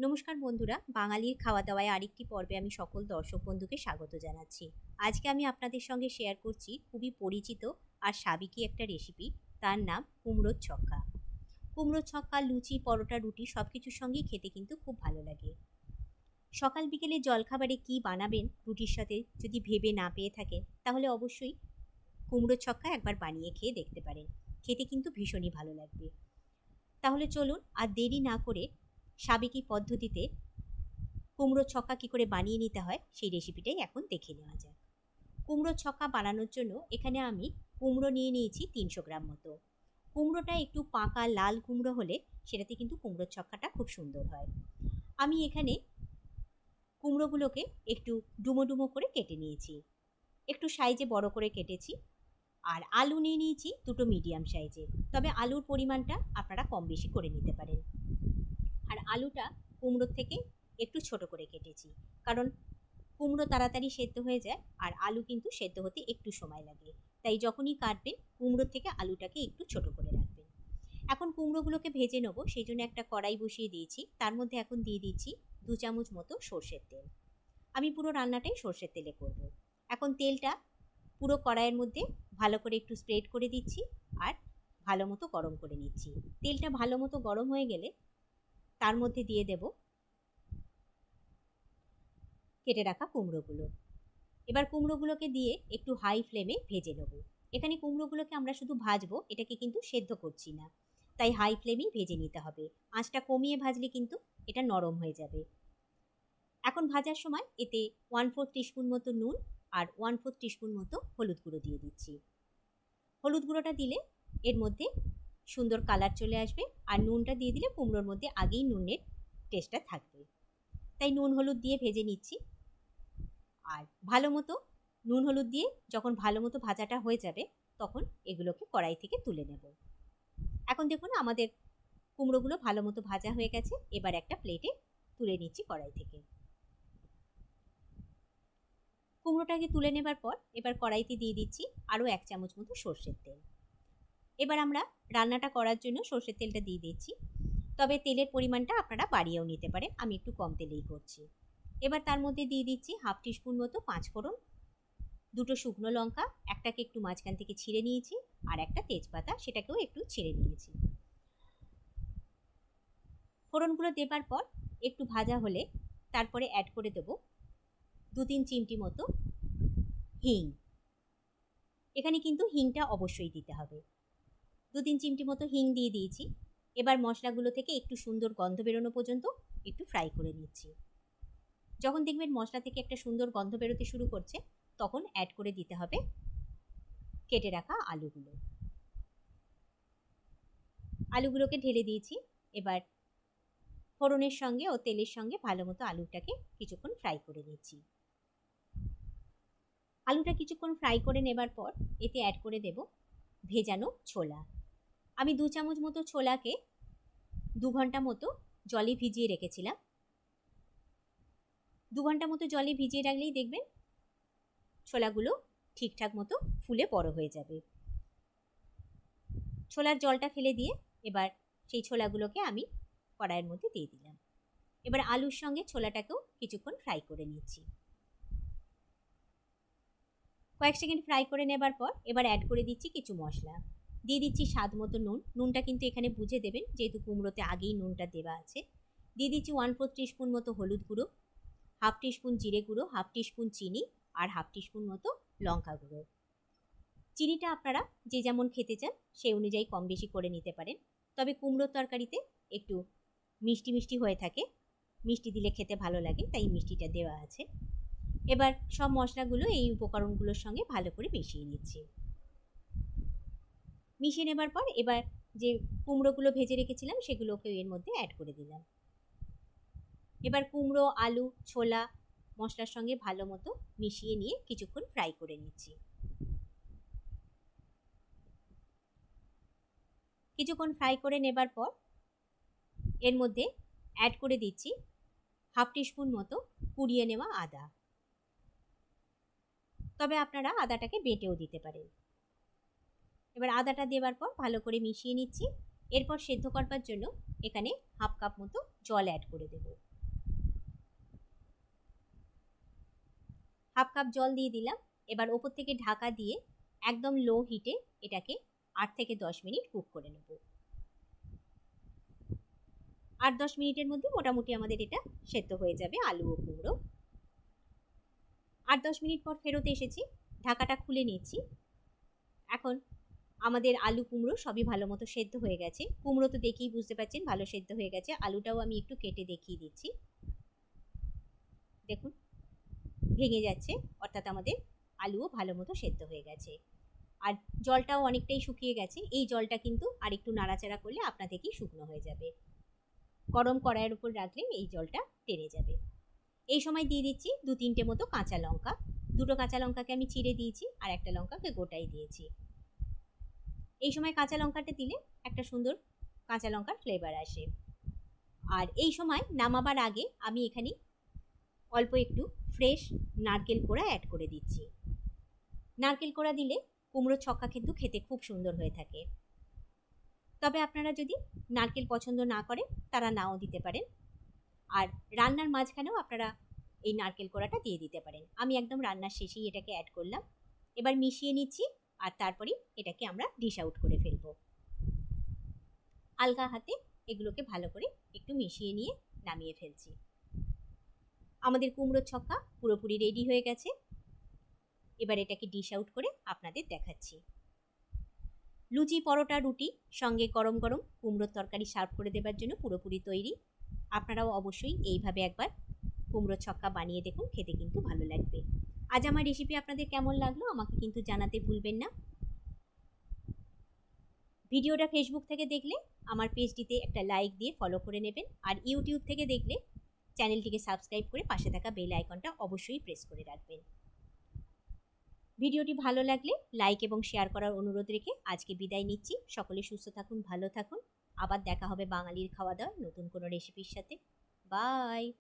নমস্কার বন্ধুরা, বাঙালির খাওয়া দাওয়ায় আরেকটি পর্বে আমি সকল দর্শক বন্ধুকে স্বাগত জানাচ্ছি। আজকে আমি আপনাদের সঙ্গে শেয়ার করছি খুবই পরিচিত আর সাবিকি একটা রেসিপি তার নাম কুমড়োর ছক্কা। কুমড়োর ছক্কা, লুচি, পরোটা, রুটি সব কিছুর সঙ্গেই খেতে কিন্তু খুব ভালো লাগে। সকাল বিকেলে জলখাবারে কি বানাবেন রুটির সাথে যদি ভেবে না পেয়ে থাকে তাহলে অবশ্যই কুমড়োর ছক্কা একবার বানিয়ে খেয়ে দেখতে পারেন। খেতে কিন্তু ভীষণই ভালো লাগবে। তাহলে চলুন আর দেরি না করে সাবেকি পদ্ধতিতে কুমড়ো ছক্কা কী করে বানিয়ে নিতে হয়, সেই রেসিপিটাই এখন দেখে নেওয়া যাক। কুমড়ো ছক্কা বানানোর জন্য এখানে আমি কুমড়ো নিয়ে নিয়েছি তিনশো গ্রাম মতো। কুমড়োটা একটু পাকা লাল কুমড়ো হলে সেটাতে কিন্তু কুমড়োর ছক্কাটা খুব সুন্দর হয়। আমি এখানে কুমড়োগুলোকে একটু ডুমো ডুমো করে কেটে নিয়েছি। একটু সাইজে বড় করে কেটেছি আর আলু নিয়ে নিয়েছি দুটো মিডিয়াম সাইজের। তবে আলুর পরিমাণটা আপনারা কম বেশি করে নিতে পারেন। আর আলুটা কুমড়োর থেকে একটু ছোট করে কেটেছি। কারণ কুমড়ো তাড়াতাড়ি সেদ্ধ হয়ে যায় আর আলু কিন্তু সেদ্ধ হতে একটু সময় লাগে। তাই যখনই কাটবেন, কুমড়োর থেকে আলুটাকে একটু ছোট করে রাখবেন। এখন কুমড়োগুলোকে ভেজে নেব, সেই জন্য একটা কড়াই বসিয়ে দিয়েছি। তার মধ্যে এখন দিয়ে দিচ্ছি দু চামচ মতো সর্ষের তেল। আমি পুরো রান্নাটাই সর্ষের তেলে করব। এখন তেলটা পুরো কড়াইয়ের মধ্যে ভালো করে একটু স্প্রেড করে দিচ্ছি আর ভালো মতো গরম করে নিচ্ছি। তেলটা ভালো মতো গরম হয়ে গেলে তার মধ্যে দিয়ে দেব কেটে রাখা কুমড়োগুলো। এবার কুমড়োগুলোকে দিয়ে একটু হাই ফ্লেমে ভেজে নেব। এখানে কুমড়োগুলোকে আমরা শুধু ভাজবো, এটাকে কিন্তু সেদ্ধ করছি না। তাই হাই ফ্লেমেই ভেজে নিতে হবে। আঁচটা কমিয়ে ভাজলে কিন্তু এটা নরম হয়ে যাবে। এখন ভাজার সময় এতে ওয়ান ফোর টিস্পুন মতো নুন আর ওয়ান ফোর টিস্পুন মতো হলুদ গুঁড়ো দিয়ে দিচ্ছি। হলুদ গুঁড়োটা দিলে এর মধ্যে সুন্দর কালার চলে আসবে। আর নুনটা দিয়ে দিলে কুমড়োর মধ্যে আগেই নুনের টেস্টটা থাকবে। তাই নুন হলুদ দিয়ে ভেজে নিচ্ছি। আর ভালো মতো নুন হলুদ দিয়ে যখন ভালো মতো ভাজাটা হয়ে যাবে, তখন এগুলোকে কড়াই থেকে তুলে নেব। এখন দেখুন আমাদের কুমড়োগুলো ভালো মতো ভাজা হয়ে গেছে। এবার একটা প্লেটে তুলে নিচ্ছি কড়াই থেকে। কুমড়োটাকে তুলে নেবার পর এবার কড়াইতে দিয়ে দিচ্ছি আরও এক চামচ মতো সর্ষের তেল। এবার আমরা রান্নাটা করার জন্য সর্ষের তেলটা দিয়ে দিচ্ছি তবে তেলের পরিমাণটা আপনারা বাড়িয়েও নিতে পারেন। আমি একটু কম তেলেই করছি। এবার তার মধ্যে দিয়ে দিচ্ছি হাফ টিস্পুন মতো পাঁচ ফোড়ন, দুটো শুকনো লঙ্কা, একটাকে একটু মাঝখান থেকে ছিঁড়ে নিয়েছি আর একটা তেজপাতা, সেটাকেও একটু ছিঁড়ে নিয়েছি। ফোড়নগুলো দেবার পর একটু ভাজা হলে তারপরে অ্যাড করে দেব দু তিন চিমটি মতো হিং। এখানে কিন্তু হিংটা অবশ্যই দিতে হবে। দু তিন চিমটি মতো হিং দিয়ে দিয়েছি। এবার মশলাগুলো থেকে একটু সুন্দর গন্ধ বেরোনো পর্যন্ত একটু ফ্রাই করে নিচ্ছি। যখন দেখবেন মশলা থেকে একটা সুন্দর গন্ধ বেরোতে শুরু করছে, তখন অ্যাড করে দিতে হবে কেটে রাখা আলুগুলো। আলুগুলোকে ঢেলে দিয়েছি। এবার ফোড়নের সঙ্গে ও তেলের সঙ্গে ভালো মতো আলুটাকে কিছুক্ষণ ফ্রাই করে নিচ্ছি। আলুটা কিছুক্ষণ ফ্রাই করে নেবার পর এতে অ্যাড করে দেব ভেজানো ছোলা। আমি দু চামচ মতো ছোলাকে দু ঘণ্টা মতো জলে ভিজিয়ে রেখেছিলাম। দু ঘণ্টা মতো জলে ভিজিয়ে রাখলেই দেখবেন ছোলাগুলো ঠিকঠাক মতো ফুলে বড় হয়ে যাবে। ছোলার জলটা ফেলে দিয়ে এবার সেই ছোলাগুলোকে আমি কড়াইয়ের মধ্যে দিয়ে দিলাম। এবার আলুর সঙ্গে ছোলাটাকেও কিছুক্ষণ ফ্রাই করে নিচ্ছি। কয়েক সেকেন্ড ফ্রাই করে নেবার পর এবার অ্যাড করে দিচ্ছি কিছু মশলা। দিয়ে দিচ্ছি স্বাদ মতো নুন। নুনটা কিন্তু এখানে বুঝে দেবেন, যেহেতু কুমড়োতে আগেই নুনটা দেওয়া আছে। দিয়ে দিচ্ছি ওয়ান ফোর টিস্পুন মতো হলুদ গুঁড়ো হাফ টিস্পুন জিরে গুঁড়ো হাফ টিস্পুন চিনি আর হাফ টিস্পুন মতো লঙ্কা গুঁড়ো। চিনিটা আপনারা যে যেমন খেতে চান সেই অনুযায়ী কম বেশি করে নিতে পারেন। তবে কুমড়োর তরকারিতে একটু মিষ্টি মিষ্টি হয়ে থাকে। মিষ্টি দিলে খেতে ভালো লাগে, তাই মিষ্টিটা দেওয়া আছে। এবার সব মশলাগুলো এই উপকরণগুলোর সঙ্গে ভালো করে মিশিয়ে নিচ্ছি। মিশিয়ে নেবার পর এবার যে কুমড়োগুলো ভেজে রেখেছিলাম, সেগুলোকে এর মধ্যে অ্যাড করে দিলাম। এবার কুমড়ো, আলু, ছোলা মশলার সঙ্গে ভালো মতো মিশিয়ে নিয়ে কিছুক্ষণ ফ্রাই করে নিচ্ছি। কিছুক্ষণ ফ্রাই করে নেবার পর এর মধ্যে অ্যাড করে দিচ্ছি হাফ টিস্পুন মতো কুড়িয়ে নেওয়া আদা। তবে আপনারা আদাটাকে বেটেও দিতে পারেন। এবার আদাটা দেওয়ার পর ভালো করে মিশিয়ে নিচ্ছি। এরপর সেদ্ধ করবার জন্য এখানে হাফ কাপ মতো জল অ্যাড করে দেব। হাফ কাপ জল দিয়ে দিলাম। এবার ওপর থেকে ঢাকা দিয়ে একদম লো হিটে এটাকে আট থেকে দশ মিনিট কুক করে নেব। আট দশ মিনিটের মধ্যে মোটামুটি আমাদের এটা সেদ্ধ হয়ে যাবে আলু ও কুমড়ো। আট দশ মিনিট পর ফেরত এসেছি। ঢাকাটা খুলে নিচ্ছি। এখন আমাদের আলু কুমড়ো সবই ভালো মতো সেদ্ধ হয়ে গেছে। কুমড়ো তো দেখেই বুঝতে পারছেন, ভালো সেদ্ধ হয়ে গেছে। আলুটাও আমি একটু কেটে দেখিয়ে দিচ্ছি। দেখুন, ভেঙে যাচ্ছে, অর্থাৎ আমাদের আলুও ভালো মতো সেদ্ধ হয়ে গেছে। আর জলটাও অনেকটাই শুকিয়ে গেছে। এই জলটা কিন্তু আর একটু নাড়াচাড়া করলে আপনা থেকেই শুকনো হয়ে যাবে। গরম কড়াইয়ের উপর রাখলে এই জলটা টেনে যাবে। এই সময় দিয়ে দিচ্ছি দু তিনটে মতো কাঁচা লঙ্কা। দুটো কাঁচা লঙ্কাকে আমি চিড়ে দিয়েছি আর একটা লঙ্কাকে গোটাই দিয়েছি। এই সময় কাঁচা লঙ্কাটা দিলে একটা সুন্দর কাঁচা লঙ্কার ফ্লেভার আসে। আর এই সময় নামাবার আগে আমি এখানে অল্প একটু ফ্রেশ নারকেল কোড়া অ্যাড করে দিচ্ছি। নারকেল কোড়া দিলে কুমড়ো ছক্কা কিন্তু খেতে খুব সুন্দর হয়ে থাকে। তবে আপনারা যদি নারকেল পছন্দ না করেন, তারা নাও দিতে পারেন। আর রান্নার মাঝখানেও আপনারা এই নারকেল কোড়াটা দিয়ে দিতে পারেন। আমি একদম রান্নার শেষেই এটাকে অ্যাড করলাম। এবার মিশিয়ে নিচ্ছি আর তারপরেই এটাকে আমরা ডিশ আউট করে ফেলব। আলগা হাতে এগুলোকে ভালো করে একটু মিশিয়ে নিয়ে নামিয়ে ফেলছি। আমাদের কুমড়োর ছক্কা পুরোপুরি রেডি হয়ে গেছে। এবার এটাকে ডিশ আউট করে আপনাদের দেখাচ্ছি। লুচি, পরোটা, রুটি সঙ্গে গরম গরম কুমড়োর তরকারি সার্ভ করে দেবার জন্য পুরোপুরি তৈরি। আপনারাও অবশ্যই এইভাবে একবার কুমড়ো ছক্কা বানিয়ে দেখুন, খেতে কিন্তু ভালো লাগবে। আজ আমার রেসিপি আপনাদের কেমন লাগল আমাকে কিন্তু জানাতে ভুলবেন না। ভিডিওটা ফেসবুক থেকে দেখলে, আমার পেজটিতে একটা লাইক দিয়ে ফলো করে নেবেন। আর ইউটিউব থেকে দেখলে চ্যানেলটিকে সাবস্ক্রাইব করে পাশে থাকা বেল আইকনটা অবশ্যই প্রেস করে রাখবেন। ভিডিওটি ভালো লাগলে লাইক এবং শেয়ার করার অনুরোধ রেখে আজকে বিদায় নিচ্ছি। সকলে সুস্থ থাকুন, ভালো থাকুন। আবার দেখা হবে বাঙালির খাওয়া দাওয়া নতুন কোনো রেসিপির সাথে। বাই